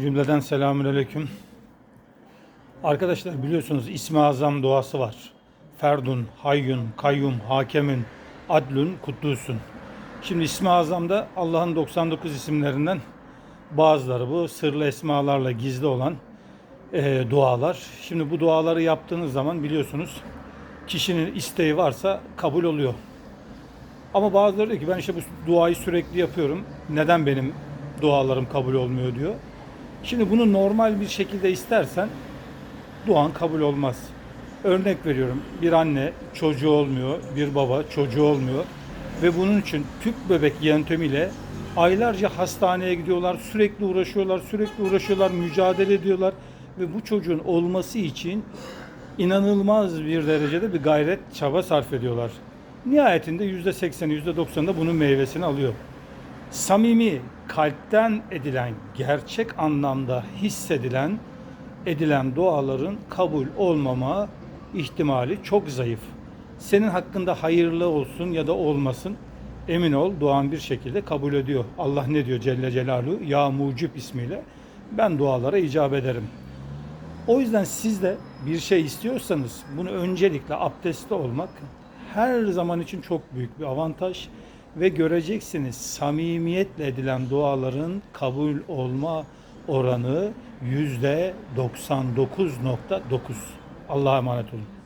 Cümleden selamünaleyküm. Arkadaşlar biliyorsunuz İsmi Azam duası var. Ferdun, Hayyun, Kayyum, Hakemün, Adlun, Kuddusun. Şimdi İsmi Azam'da Allah'ın 99 isimlerinden bazıları bu sırlı esmalarla gizli olan eee, dualar. Şimdi bu duaları yaptığınız zaman biliyorsunuz kişinin isteği varsa kabul oluyor. Ama bazıları diyor ki ben işte bu duayı sürekli yapıyorum. Neden benim dualarım kabul olmuyor diyor. Şimdi bunu normal bir şekilde istersen duan kabul olmaz. Örnek veriyorum. Bir anne çocuğu olmuyor, bir baba çocuğu olmuyor ve bunun için tüp bebek yöntemiyle aylarca hastaneye gidiyorlar, sürekli uğraşıyorlar, sürekli uğraşıyorlar, mücadele ediyorlar ve bu çocuğun olması için inanılmaz bir derecede bir gayret, çaba sarf ediyorlar. Nihayetinde %80'i, %90'da bunun meyvesini alıyor. Samimi, kalpten edilen, gerçek anlamda hissedilen, edilen duaların kabul olmama ihtimali çok zayıf. Senin hakkında hayırlı olsun ya da olmasın emin ol duan bir şekilde kabul ediyor. Allah ne diyor Celle Celaluhu? Ya Mucib ismiyle ben dualara icap ederim. O yüzden siz de bir şey istiyorsanız bunu öncelikle abdestli olmak her zaman için çok büyük bir avantaj ve göreceksiniz samimiyetle edilen duaların kabul olma oranı yüzde 99.9. Allah'a emanet olun.